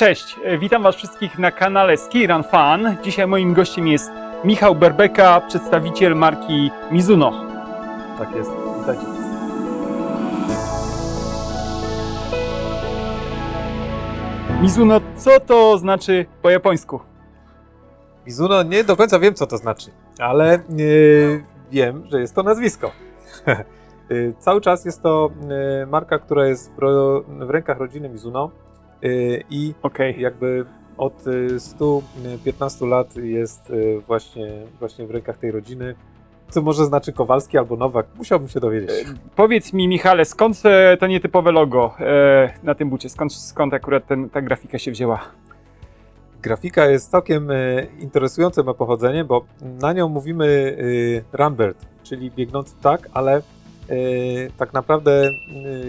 Cześć, e, witam Was wszystkich na kanale Ski Run Fun. Dzisiaj moim gościem jest Michał Berbeka, przedstawiciel marki Mizuno. Tak jest, witajcie. Mizuno, co to znaczy po japońsku? Mizuno, nie do końca wiem, co to znaczy, ale e, wiem, że jest to nazwisko. E, Cały czas jest to marka, która jest w, rękach rodziny Mizuno i Okej. jakby od e, 115 lat jest właśnie, właśnie w rękach tej rodziny. Co może znaczy Kowalski albo Nowak, musiałbym się dowiedzieć. Powiedz mi, Michale, skąd e, to nietypowe logo e, na tym bucie? Skąd, skąd akurat ten, ta grafika się wzięła? Grafika jest całkiem e, interesujące ma pochodzenie, bo na nią mówimy Rambert, czyli biegnący ptak, ale tak naprawdę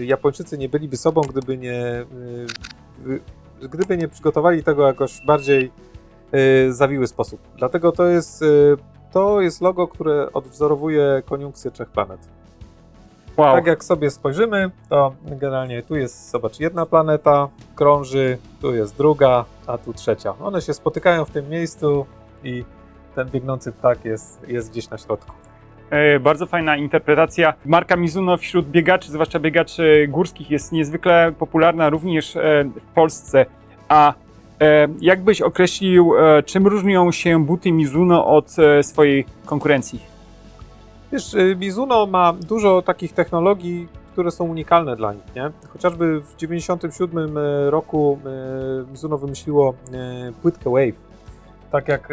Japończycy nie byliby sobą, gdyby nie, gdyby nie przygotowali tego jakoś bardziej e, zawiły sposób. Dlatego to jest, e, to jest logo, które odwzorowuje koniunkcję trzech planet. Wow. Tak jak sobie spojrzymy, to generalnie tu jest, zobacz, jedna planeta krąży, tu jest druga, a tu trzecia. One się spotykają w tym miejscu i ten biegnący ptak jest, jest gdzieś na środku. E, Bardzo fajna interpretacja. Marka Mizuno wśród biegaczy, zwłaszcza biegaczy górskich, jest niezwykle popularna również e, w Polsce. A e, jak byś określił, czym różnią się buty Mizuno od swojej konkurencji? Wiesz, Mizuno ma dużo takich technologii, które są unikalne dla nich, nie? Chociażby w 97 roku Mizuno wymyśliło płytkę Wave. Tak jak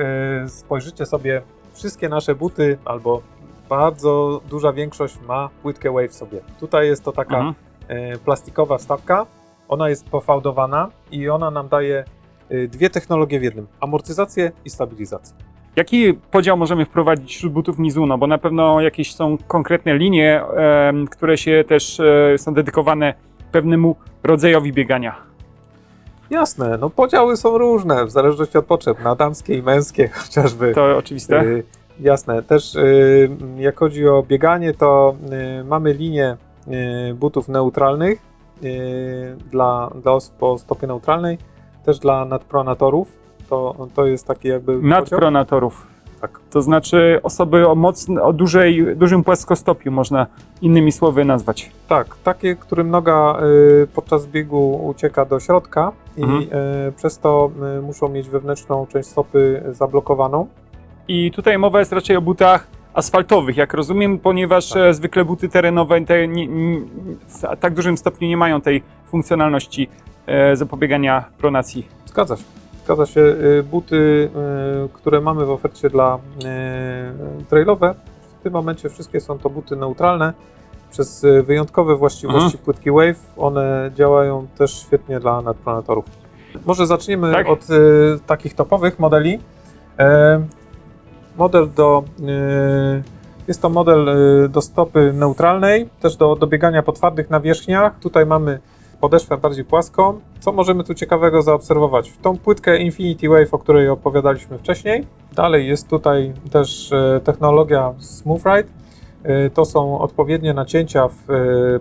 spojrzycie sobie, wszystkie nasze buty, albo bardzo duża większość ma płytkę Wave w sobie. Tutaj jest to taka Mhm. e, plastikowa wstawka. Ona jest pofałdowana i ona nam daje e, dwie technologie w jednym: amortyzację i stabilizację. Jaki podział możemy wprowadzić wśród butów Mizuno? Bo na pewno jakieś są konkretne linie, em, które się też e, są dedykowane pewnemu rodzajowi biegania. Jasne, no podziały są różne w zależności od potrzeb, na damskie i męskie chociażby. To oczywiste. E, jasne, też e, jak chodzi o bieganie, to e, mamy linię e, butów neutralnych dla, dla osób o stopie neutralnej, też dla nadpronatorów. To, to jest taki jakby. Nadpronatorów. Tak. To znaczy osoby o, mocn- o dużej, dużym płaskostopiu, można innymi słowy nazwać. Tak, takie, którym noga y, podczas biegu ucieka do środka i Mhm. y, przez to y, muszą mieć wewnętrzną część stopy zablokowaną. I tutaj mowa jest raczej o butach asfaltowych, jak rozumiem, ponieważ Tak. e, zwykle buty terenowe te nie, nie, w tak dużym stopniu nie mają tej funkcjonalności e, zapobiegania pronacji. Zgadza się. Zgadza się. Y, buty, y, które mamy w ofercie dla y, trailowe, w tym momencie wszystkie są to buty neutralne. Przez wyjątkowe właściwości Mhm. płytki Wave, one działają też świetnie dla nadpronatorów. Może zaczniemy Tak. od y, takich topowych modeli. Model do. y, jest to model y, do stopy neutralnej, też do, do biegania po twardych nawierzchniach. Tutaj mamy podeszwę bardziej płaską. Co możemy tu ciekawego zaobserwować? Tą płytkę Infinity Wave, o której opowiadaliśmy wcześniej. Dalej jest tutaj też e, technologia Smooth Ride. To są odpowiednie nacięcia w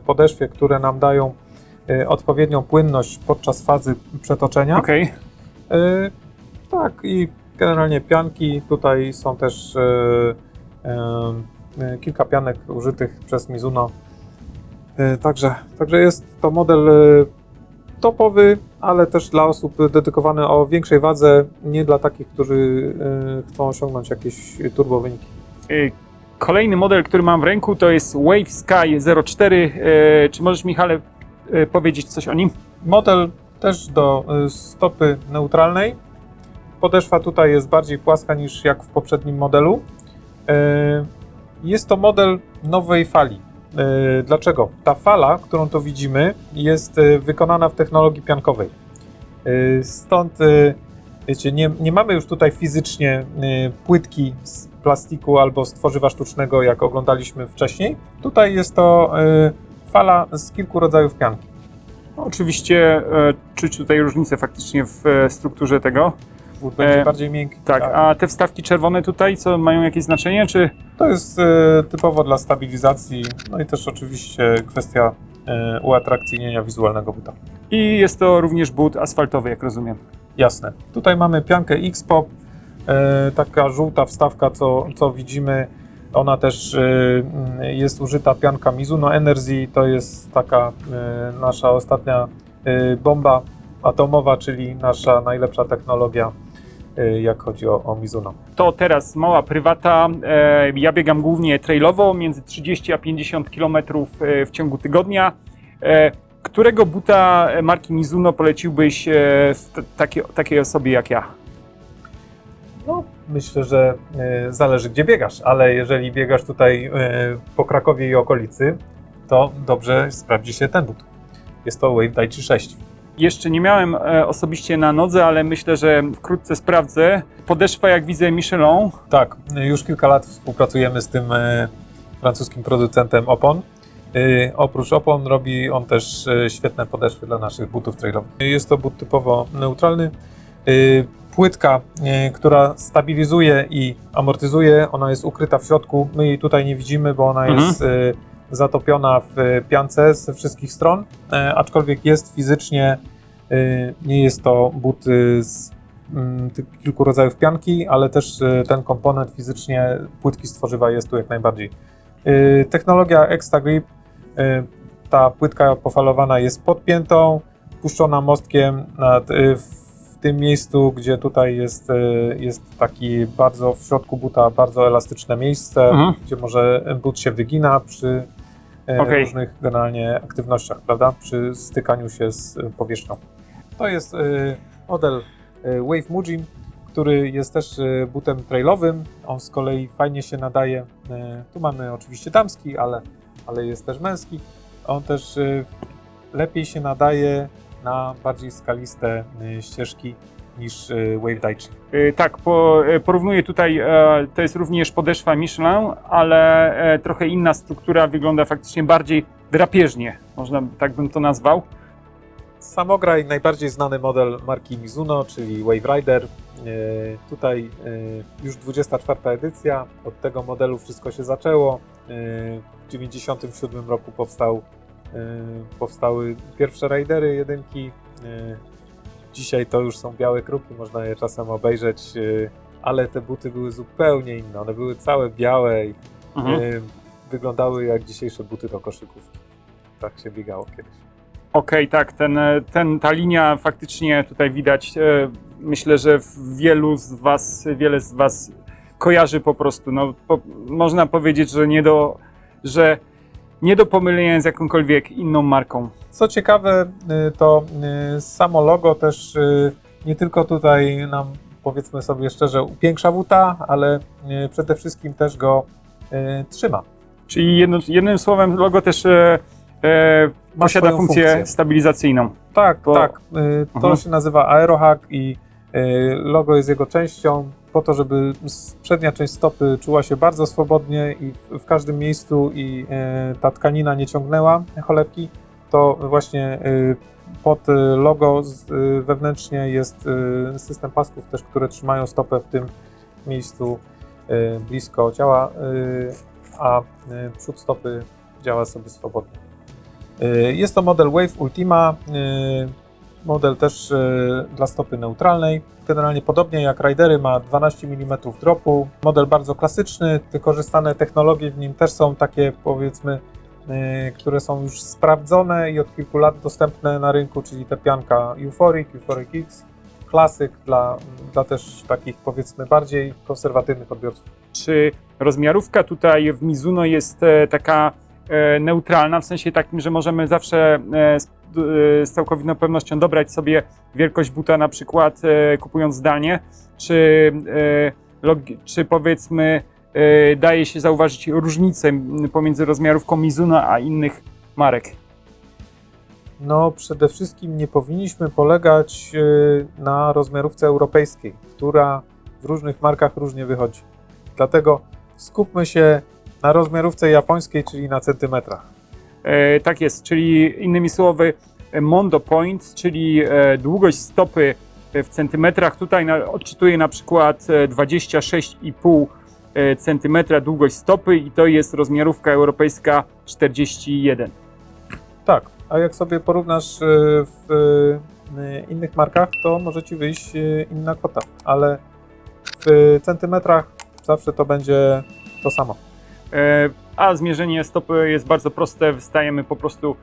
podeszwie, które nam dają odpowiednią płynność podczas fazy przetoczenia. Okej. E, tak, i generalnie pianki. Tutaj są też e, e, e, kilka pianek użytych przez Mizuno. Także, także jest to model topowy, ale też dla osób dedykowany o większej wadze, nie dla takich, którzy chcą osiągnąć jakieś turbo wyniki. Kolejny model, który mam w ręku, to jest Wave Sky 04. E, Czy możesz, Michale, powiedzieć coś o nim? Model też do stopy neutralnej. Podeszwa tutaj jest bardziej płaska niż jak w poprzednim modelu. E, Jest to model nowej fali. E, Dlaczego? Ta fala, którą tu widzimy, jest e, wykonana w technologii piankowej. Stąd, wiecie, nie, nie mamy już tutaj fizycznie płytki z plastiku albo z tworzywa sztucznego, jak oglądaliśmy wcześniej. Tutaj jest to fala z kilku rodzajów pianki. Oczywiście e, czuć tutaj różnicę faktycznie w strukturze tego. Będzie E, bardziej miękki. Tak, a te wstawki czerwone tutaj, co mają jakieś znaczenie, czy To jest e, typowo dla stabilizacji, no i też oczywiście kwestia e, uatrakcyjnienia wizualnego buta. I jest to również but asfaltowy, jak rozumiem. Jasne. Tutaj mamy piankę X-Pop, e, taka żółta wstawka, co, co widzimy. Ona też e, mm, jest użyta pianka Mizuno Energy, to jest taka e, nasza ostatnia e, bomba atomowa, czyli nasza najlepsza technologia, jak chodzi o, o Mizuno. To teraz mała prywata. E, ja biegam głównie trailowo, między 30 a 50 km w ciągu tygodnia. E, którego buta marki Mizuno poleciłbyś e, takie, takiej osobie jak ja? No, myślę, że e, zależy gdzie biegasz, ale jeżeli biegasz tutaj e, po Krakowie i okolicy, to dobrze sprawdzi się ten but. Jest to Wave Daichi 6. Jeszcze nie miałem e, osobiście na nodze, ale myślę, że wkrótce sprawdzę. Podeszwa, jak widzę, Michelin. Tak, już kilka lat współpracujemy z tym e, francuskim producentem opon. E, oprócz opon robi on też świetne podeszwy dla naszych butów trailowych. Jest to but typowo neutralny. Płytka, która stabilizuje i amortyzuje, ona jest ukryta w środku. My jej tutaj nie widzimy, bo ona Mhm. jest zatopiona w piance ze wszystkich stron, aczkolwiek jest fizycznie, nie jest to but z mm, kilku rodzajów pianki, ale też e, ten komponent fizycznie płytki z tworzywa jest tu jak najbardziej. E, Technologia Extra Grip, ta płytka pofalowana jest podpiętą, puszczona mostkiem nad, w tym miejscu, gdzie tutaj jest, jest taki bardzo w środku buta bardzo elastyczne miejsce, Mhm. gdzie może but się wygina przy Okej. różnych generalnie aktywnościach, prawda? Przy stykaniu się z powierzchnią. To jest e, model e, Wave Mujin, który jest też e, butem trailowym. On z kolei fajnie się nadaje. Tu mamy oczywiście damski, ale, ale jest też męski. On też lepiej się nadaje na bardziej skaliste ścieżki niż Wave Daichi. Tak, po, porównuję tutaj, to jest również podeszwa Michelin, ale trochę inna struktura, wygląda faktycznie bardziej drapieżnie, można tak bym to nazwał. Samograj, najbardziej znany model marki Mizuno, czyli Wave Rider. E, Tutaj e, już 24 edycja, od tego modelu wszystko się zaczęło. E, W 1997 roku powstał, powstały pierwsze Ridery jedynki. Dzisiaj to już są białe kruki, można je czasem obejrzeć, ale te buty były zupełnie inne. One były całe białe i Mhm. wyglądały jak dzisiejsze buty do koszykówki. Tak się biegało kiedyś. Okej, tak, ten, e, ten, ta linia faktycznie tutaj widać. e, Myślę, że w wielu z Was, wiele z Was kojarzy po prostu. No, po, można powiedzieć, że nie do, że nie do pomylenia z jakąkolwiek inną marką. Co ciekawe, y, to samo logo też nie tylko tutaj nam, powiedzmy sobie szczerze, upiększa buta, ale przede wszystkim też go trzyma. Czyli jedno, jednym słowem, logo też e, e, posiada funkcję, funkcję. stabilizacyjną. Tak, To- tak. y, To Mhm. się nazywa Aerohack i y, logo jest jego częścią po to, żeby przednia część stopy czuła się bardzo swobodnie i w, każdym miejscu i y, ta tkanina nie ciągnęła cholewki, to właśnie pod logo wewnętrznie jest system pasków też, które trzymają stopę w tym miejscu blisko ciała, a przód stopy działa sobie swobodnie. Y, Jest to model Wave Ultima, y, model też y, dla stopy neutralnej. Generalnie podobnie jak Ridery ma 12 mm dropu. Model bardzo klasyczny, wykorzystane technologie w nim też są takie powiedzmy, które są już sprawdzone i od kilku lat dostępne na rynku, czyli ta pianka Euphoric, Euphoric X, klasyk dla, dla też takich powiedzmy bardziej konserwatywnych odbiorców. Czy rozmiarówka tutaj w Mizuno jest e, taka neutralna, w sensie takim, że możemy zawsze e, e, z całkowitą pewnością dobrać sobie wielkość buta na przykład e, kupując zdalnie, czy, e, czy powiedzmy e, daje się zauważyć różnicę pomiędzy rozmiarówką Mizuno a innych marek? No, przede wszystkim nie powinniśmy polegać na rozmiarówce europejskiej, która w różnych markach różnie wychodzi. Dlatego skupmy się na rozmiarówce japońskiej, czyli na centymetrach. E, tak jest, czyli innymi słowy e, Mondo Point, czyli e, długość stopy e, w centymetrach. Tutaj na, odczytuje na przykład e, 26,5 e, centymetra długość stopy i to jest rozmiarówka europejska 41. Tak, a jak sobie porównasz e, w e, innych markach, to może ci wyjść e, inna kwota, ale w centymetrach zawsze to będzie to samo. E, A zmierzenie stopy jest bardzo proste. Wstajemy po prostu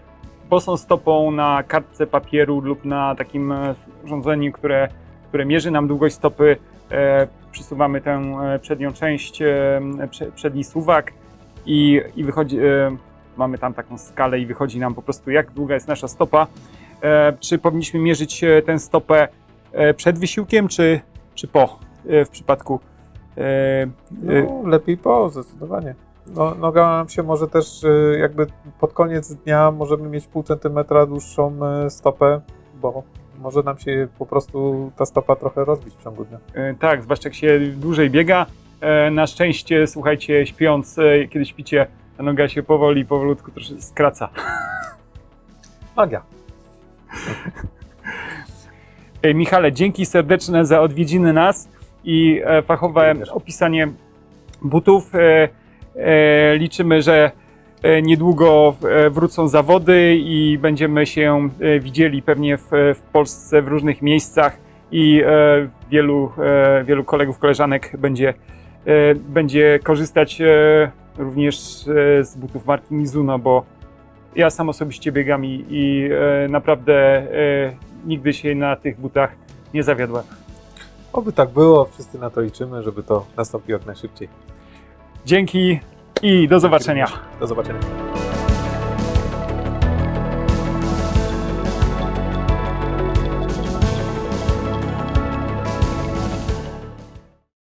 bosą stopą na kartce papieru lub na takim e, urządzeniu, które, które mierzy nam długość stopy. E, Przysuwamy tę przednią część, prze- przedni suwak i, i wychodzi, mamy tam taką skalę i wychodzi nam po prostu jak długa jest nasza stopa. Czy powinniśmy mierzyć tę stopę przed wysiłkiem, czy, czy po w przypadku No, lepiej po, zdecydowanie. No, noga nam się może też e, jakby pod koniec dnia możemy mieć pół centymetra dłuższą e, stopę, bo może nam się po prostu ta stopa trochę rozbić w ciągu dnia. E, Tak, zwłaszcza jak się dłużej biega. E, Na szczęście, słuchajcie, śpiąc, e, kiedy śpicie, ta noga się powoli, powolutku troszkę skraca. Magia. Michale, dzięki serdeczne za odwiedziny nas i fachowe opisanie butów. E, Liczymy, że e, niedługo e, wrócą zawody i będziemy się widzieli pewnie w, w Polsce w różnych miejscach i wielu, wielu kolegów, koleżanek będzie, będzie korzystać również z butów marki Mizuno, bo ja sam osobiście biegam i, i naprawdę nigdy się na tych butach nie zawiodłem. Oby tak było, wszyscy na to liczymy, żeby to nastąpiło jak najszybciej. Dzięki i do zobaczenia. Do zobaczenia.